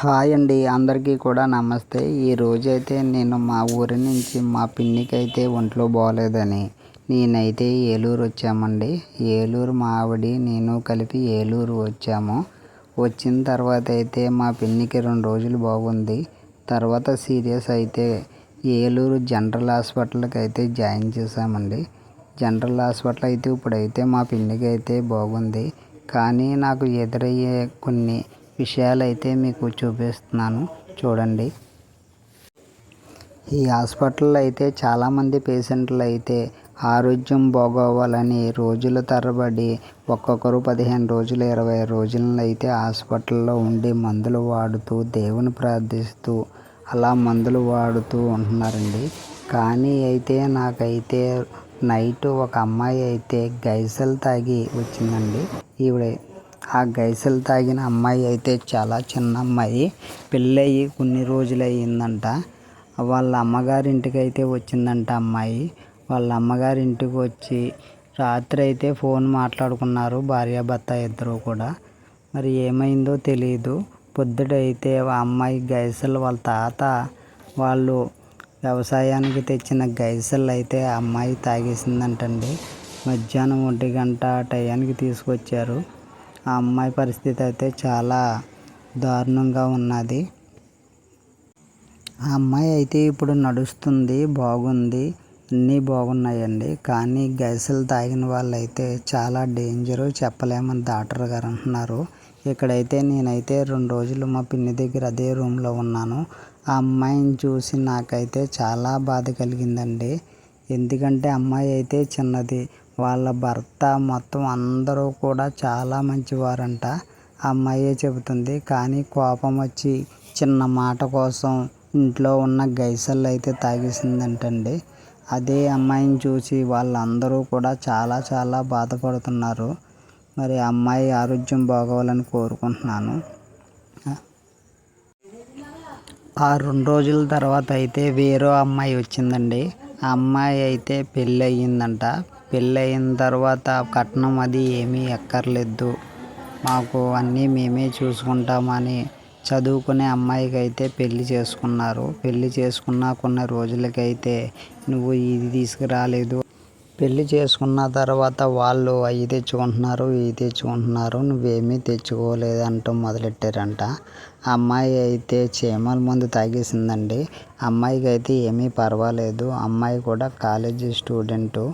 Hi అండి అందరికీ కూడా నమస్తే. ఈ రోజైతే నేను మా ఊరి నుంచి మా పిన్నికి అయితే ఒంట్లో బాగోలేదని నేనైతే ఏలూరు వచ్చామండి. ఏలూరు మా ఆవిడ నేను కలిపి ఏలూరు వచ్చాము. వచ్చిన తర్వాత అయితే మా పిన్నికి రెండు రోజులు బాగుంది. తర్వాత సీరియస్ అయితే ఏలూరు జనరల్ హాస్పిటల్కి అయితే జాయిన్ చేశామండి. జనరల్ హాస్పిటల్ అయితే ఇప్పుడైతే మా పిన్నికి అయితే బాగుంది. కానీ నాకు ఎదురయ్యే కొన్ని విషయాలైతే మీకు చూపిస్తున్నాను. చూడండి. ఈ హాస్పిటల్లో అయితే చాలామంది పేషెంట్లు అయితే ఆరోగ్యం బాగోవాలని రోజుల తరబడి ఒక్కొక్కరు పదిహేను రోజులు ఇరవై రోజులను అయితే హాస్పిటల్లో ఉండి మందులు వాడుతూ దేవుని ప్రార్థిస్తూ అలా మందులు వాడుతూ ఉంటున్నారండి. కానీ అయితే నాకైతే నైట్ ఒక అమ్మాయి అయితే గైసలు తాగి వచ్చిందండి. ఈవిడ ఆ గైసలు తాగిన అమ్మాయి అయితే చాలా చిన్న అమ్మాయి. పెళ్ళయి కొన్ని రోజులు అయ్యిందంట వాళ్ళ అమ్మగారింటికి అయితే వచ్చిందంట అమ్మాయి. వాళ్ళ అమ్మగారింటికి వచ్చి రాత్రి అయితే ఫోన్ మాట్లాడుకున్నారు భార్యాభర్త ఇద్దరు కూడా. మరి ఏమైందో తెలియదు పొద్దుటైతే ఆ అమ్మాయి గైసలు వాళ్ళ తాత వాళ్ళు వ్యవసాయానికి తెచ్చిన గైసలు అయితే ఆ అమ్మాయి తాగేసిందంటండి. మధ్యాహ్నం ఒంటి గంట టయానికి తీసుకొచ్చారు. ఆ అమ్మాయి పరిస్థితి అయితే చాలా దారుణంగా ఉన్నది. ఆ అమ్మాయి అయితే ఇప్పుడు నడుస్తుంది బాగుంది అన్నీ బాగున్నాయండి. కానీ గైసలు తాగిన వాళ్ళైతే చాలా డేంజరు చెప్పలేమని డాక్టర్ గారు అంటున్నారు. ఇక్కడైతే నేనైతే రెండు రోజులు మా పిన్ని దగ్గర అదే రూమ్లో ఉన్నాను. ఆ అమ్మాయిని చూసి నాకైతే చాలా బాధ కలిగిందండి. ఎందుకంటే అమ్మాయి అయితే చిన్నది వాళ్ళ భర్త మొత్తం అందరూ కూడా చాలా మంచివారంట. అమ్మాయే చెబుతుంది కానీ కోపం వచ్చి చిన్న మాట కోసం ఇంట్లో ఉన్న గైసలు అయితే తాగేసిందంటండి. అదే అమ్మాయిని చూసి వాళ్ళందరూ కూడా చాలా చాలా బాధపడుతున్నారు. మరి అమ్మాయి ఆరోగ్యం బాగోవాలని కోరుకుంటున్నాను. ఆ రెండు రోజుల తర్వాత అయితే వేరే అమ్మాయి వచ్చిందండి. ఆ అమ్మాయి అయితే పెళ్ళి అయ్యిందంట. పెళ్ళయిన తర్వాత కట్నం అది ఏమీ ఎక్కర్లేదు. మాకు అన్నీ మేమే చూసుకుంటామని చదువుకునే అమ్మాయికి అయితే పెళ్ళి చేసుకున్నారు. పెళ్ళి చేసుకున్న కొన్ని రోజులకైతే నువ్వు ఇది తీసుకురాలేదు. పెళ్ళి చేసుకున్న తర్వాత వాళ్ళు అవి తెచ్చుకుంటున్నారు ఇవి తెచ్చుకుంటున్నారు నువ్వేమీ తెచ్చుకోలేదు అంటూ మొదలెట్టారంట. అమ్మాయి అయితే చీమల మందు తాగేసిందండి. అమ్మాయికి అయితే ఏమీ పర్వాలేదు. అమ్మాయి కూడా కాలేజీ స్టూడెంటు.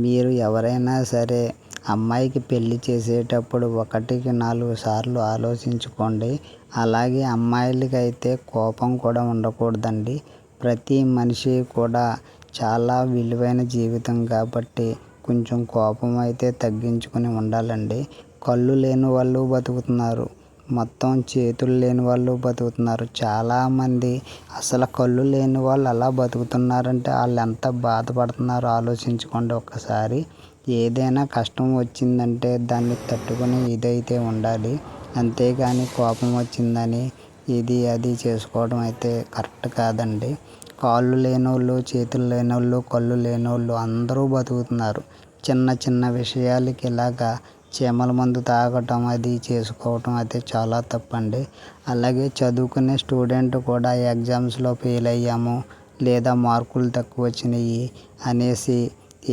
మీరు ఎవరైనా సరే అమ్మాయికి పెళ్ళి చేసేటప్పుడు ఒకటికి నాలుగు సార్లు ఆలోచించుకోండి. అలాగే అమ్మాయిలకైతే కోపం కూడా ఉండకూడదండి. ప్రతి మనిషి కూడా చాలా విలువైన జీవితం కాబట్టి కొంచెం కోపం అయితే తగ్గించుకొని ఉండాలండి. కళ్ళు లేని వాళ్ళు బతుకుతున్నారు. మొత్తం చేతులు లేని వాళ్ళు బతుకుతున్నారు. చాలామంది అసలు కళ్ళు లేని వాళ్ళు అలా బతుకుతున్నారంటే వాళ్ళు ఎంత బాధపడుతున్నారో ఆలోచించుకోండి ఒక్కసారి. ఏదైనా కష్టం వచ్చిందంటే దాన్ని తట్టుకుని ఇదైతే ఉండాలి. అంతేగాని కోపం వచ్చిందని ఇది అది చేసుకోవడం అయితే కరెక్ట్ కాదండి. కాళ్ళు లేనోళ్ళు చేతులు లేనోళ్ళు కళ్ళు లేనోళ్ళు అందరూ బతుకుతున్నారు. చిన్న చిన్న విషయాలకి ఇలాగా చీమల మందు తాగటం అది చేసుకోవటం అయితే చాలా తప్పండి. అలాగే చదువుకునే స్టూడెంట్ కూడా ఎగ్జామ్స్లో ఫెయిల్ అయ్యాము లేదా మార్కులు తక్కువ వచ్చినాయి అనేసి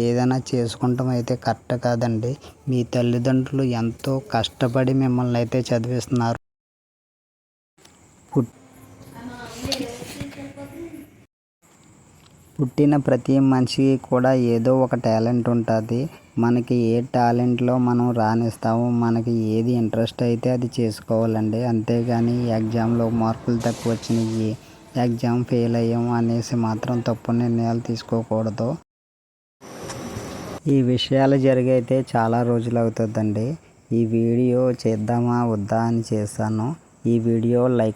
ఏదైనా చేసుకుంటాం అయితే కరెక్ట్ కాదండి. మీ తల్లిదండ్రులు ఎంతో కష్టపడి మిమ్మల్ని అయితే చదివిస్తున్నారు. పుట్టిన ప్రతి మనిషికి కూడా ఏదో ఒక టాలెంట్ ఉంటుంది. మనకి ఏ టాలెంట్లో మనం రాణిస్తామో మనకి ఏది ఇంట్రెస్ట్ అయితే అది చేసుకోవాలండి. అంతేగాని ఎగ్జామ్లో మార్కులు తక్కువ వచ్చినాయి ఎగ్జామ్ ఫెయిల్ అయ్యాము అనేసి మాత్రం తప్పు నిర్ణయాలు తీసుకోకూడదు. ఈ విషయాలు జరిగైతే చాలా రోజులు అవుతుందండి. ఈ వీడియో చేద్దామా వద్దా అని చేశాను. ఈ వీడియో లైక్